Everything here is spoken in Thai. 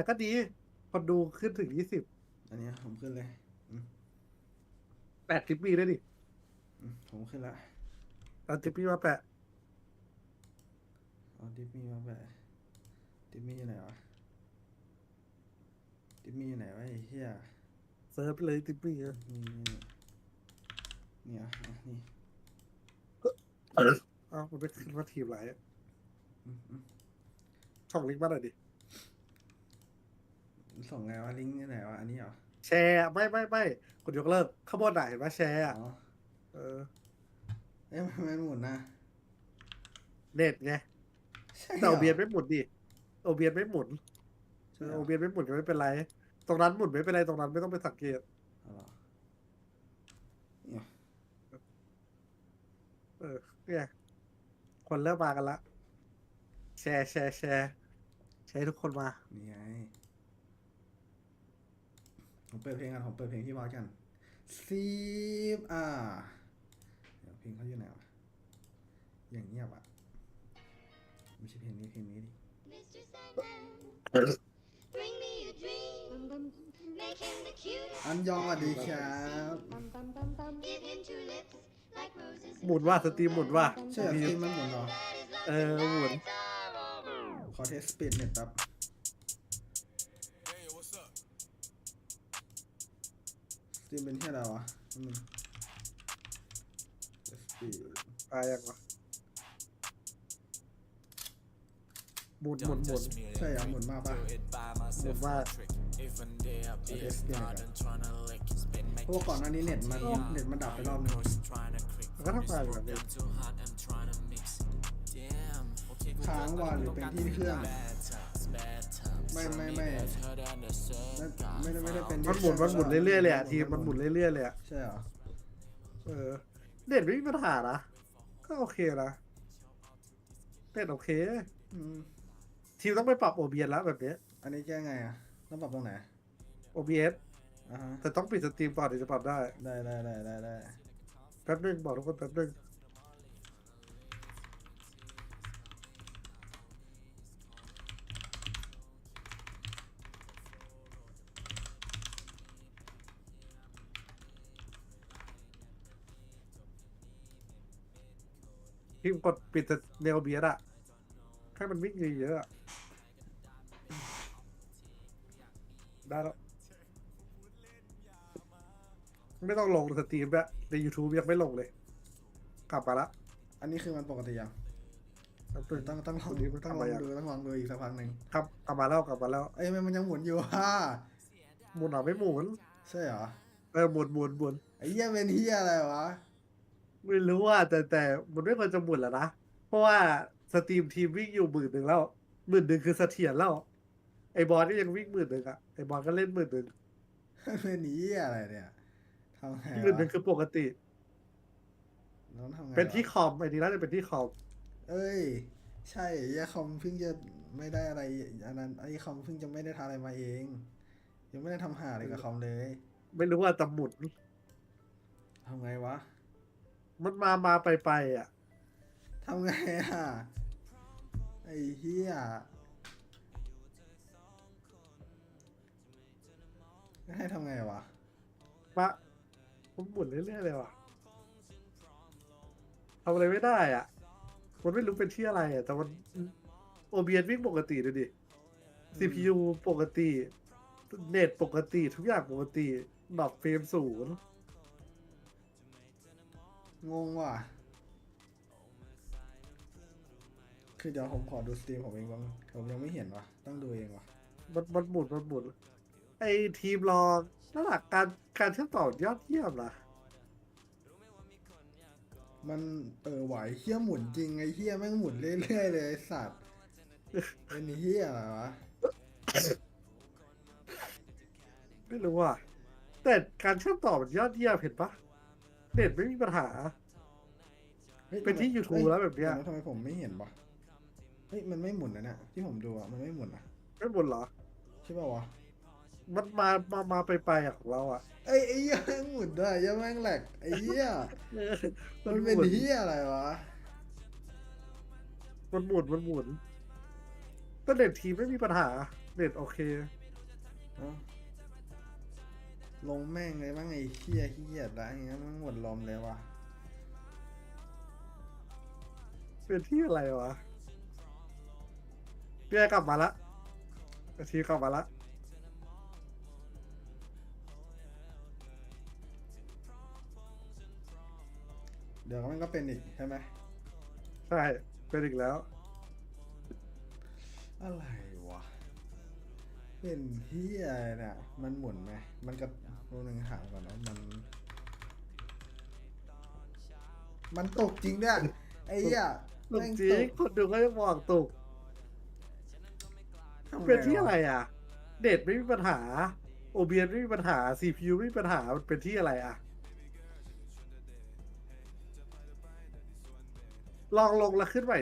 แต่ก็ดีคนดูขึ้นถึงยี่สิบอันเนี้ยผมขึ้นเลยอืมแปดทิปมีด้วยดิอืมผมขึ้นละตอนทิปมีมาแปะเอาดิปมี่มาแบบดิปมี่อยู่ไหนวะดิปมี่อยู่ไหนวะไอ้เหี้ยเซิร์ฟไปเลยทิปมีอะนี่นี่นี่อะอะนี่เอ้ามันไม่ขึ้นว่าทีมอะไรอะอืมอืม ช่องลิงก์มาหน่อยดิ ส่งไงวะลิงก์อยู่ไหนวะอันนี้เหรอแชร์ไม่ไม่ไม่กดยกเลิกข้างบนไหนเห็นว่าแชร์อะอ๋อเออเอ้ยมันมันหมุนนะเน็ตไงใช่แต่โอเบียนหรไม่หมุนดิโอเบียนไม่หมุนใช่เออเหรโออเบียนไม่หมุนก็ไม่เป็นไร ตรงนั้นหมุนไม่เป็นไรตรงนั้นไม่ต้องไปสังเกตเอาเหรอเนี่ยเออเนี่ยคนเริ่มมากันละแชร์แชร์แชร์แชร์ให้ทุกคนมานี่ไง ผมเปิดเพลงกันผมเปิดเพลงที่บอสกันซีบอ่าเดี๋ยวเพลงเขาอยู่ไหนวะอย่างเงียบอะไม่ใช่เพลงนี้เพลงนี้ดิ Mr. Sandman, bring me a dream. Make him the cutest. อันยองสวัสดีครับ Give him two lips like roses. หมุนว่าสตรีมหมุนว่า ใช่เหรอสตรีมมันหมุนเหรอเออหมุนขอเทสสปีดเน็ตแป๊บ ตรีมเป็นที่อะไรวะอืมสปีดตายยังวะหมุนหมุนหมุน ใช่เหรอหมุนมากปะ หมุนว่าขอเทสสปีดเน็ตก่อนเพราะว่าก่อนหน้านี้เน็ตมันเน็ตมันดับไปรอบนึงมันก็ทำงานแบบนี้ค้างว่าหรือเป็นที่เครื่อง ไม่ไม่ไม่ไม่ไม่ได้ไม่ได้เป็นที่มันหมุนมันหมุนเรื่อยๆเลยอะทีมมันหมุนเรื่อยๆเลยอะใช่เหรอเออเน็ตไม่มีปัญหานะก็โอเคนะเน็ตโอเคอืมทีมต้องไปปรับ OBS แล้วแบบเนี้ยอันนี้แก้ไงอะต้องปรับตรงไหน OBS อ่าฮะแต่ต้องปิดสตรีมก่อนถึงจะปรับได้ได้ได้ได้ได้ได้แป๊บนึงบอกทุกคนแป๊บนึง ทีมกดปิดแต่ใน OBS อะให้มันวิ่งเยอะๆอะได้แล้ว ไม่ต้องลงสตรีมด้วยใน YouTube ยังไม่ลงเลย กลับมาละ อันนี้คือมันปกติยังตื่นต้องต้องลองดูดูต้องลองดูต้องลองดูอีกสักพักหนึ่งครับกลับมาแล้วกลับมาแล้วเอ้ยมันมันยังหมุนอยู่ฮ่าหมุนเหรอไม่หมุน ใช่เหรอเออหมุนหมุนหมุนไอ้เหี้ยเป็นเหี้ยอะไรวะ ไม่รู้ว่าแต่แต่มันไม่ควรจะหมุนแล้วนะ เพราะว่าสตรีมทีมวิ่งอยู่หมื่นหนึ่งแล้วหมื่นหนึ่งคือเสถียรแล้ว ไอ้บอลก็ยังวิ่งหมื่นหนึ่งอะไอ้บอลก็เล่นหมื่นหนึ่งเป็นเหี้ยอะไรเนี่ยทำไงหมื่นหนึ่งวะคือปกติแล้วทำไงเป็นที่วะคอมไอ้นี้น่าจะเป็นที่คอมเอ้ย ใช่ไอ้คอมเพิ่งจะไม่ได้อะไรอันนั้นไอ้คอมเพิ่งจะไม่ได้ทำอะไรมาเอง ยังไม่ได้ทำหาอะไรกับคอมเลย ไม่รู้ว่าแต่หมุนทำไงวะ มันมามาไปไปอะทำไงอะ ไอ้เหี้ยให้ทำไงวะ มามันหมุนเรื่อยๆเลยว่ะทำอะไรไม่ได้อะ มันไม่รู้เป็นที่อะไรอะ แต่มันโอเบียนวิ่งปกติดูดิ CPU ปกติ เน็ตปกติ ทุกอย่างปกติดรอปเฟรมศูนย์ งงว่ะ คือเดี๋ยวผมขอดูสตรีมผมเองบ้างผมยังไม่เห็นว่ะ ต้องดูเองว่ะ มันมันหมุนมันหมุนไอทีมรอระดับการการเชื่อมต่อยอดเยี่ยมนะมันเออไหวเฮี้ยหมุนจริงไอ้เฮี้ยแม่งหมุนเรื่อยๆเลยไอ้สัตว์ เป็นเฮี้ยอะไรวะ ไม่รู้อะแต่การเชื่อมต่อมันยอดเยี่ยมเห็นปะ เน็ตไม่มีปัญหา ฮ้ยเป็นที่ทำไม YouTube อ้ยแล้วแบบเนี้ย ดี๋วะทำไมผมไม่เห็นวะเฮ้ยมันไม่หมุนนะเนี่ยที่ผมดูอะมันไม่หมุนอะไม่หมุนเหรอ ใช่ป่าวะมันมา มา มาไปไปอะของเราอะเอ้ยไอ้เหี้ยแม่งหมุนด้วยยังแม่งแหลกไอ้เหี้ยมันเป็นหมุนเหี้ยอะไรวะมันหมุน มันหมุนแต่เด็กทีมไม่มีปัญหา เน็ตโอเค เอ้า ลงแม่งเลยบ้างไอ้เฮียเฮียละอย่างเงี้ยมันหมดลมเลยว่ะเป็นที่อะไรวะพี่ไอกลับมาละอาทีกลับมาละเดี๋ยวมันก็เป็นอีกใช่ไหมใช่เป็นอีกแล้ว อะไรวะ เป็นเฮียอะไรเนี่ยมันหมุนไหม มันกับตัวหนึ่งหางก่อนนะมัน มันตกจริงด้วยไอ้เหี้ยตกแม่จริงคนดูก็จะบอกตก ทำงเป็นที่อะไรวอะเน็ตไม่มีปัญหา โอเบียนไม่มีปัญหา CPU ไม่มีปัญหา มันเป็นที่อะไรอะ ลองลงแล้วขึ้นใหม่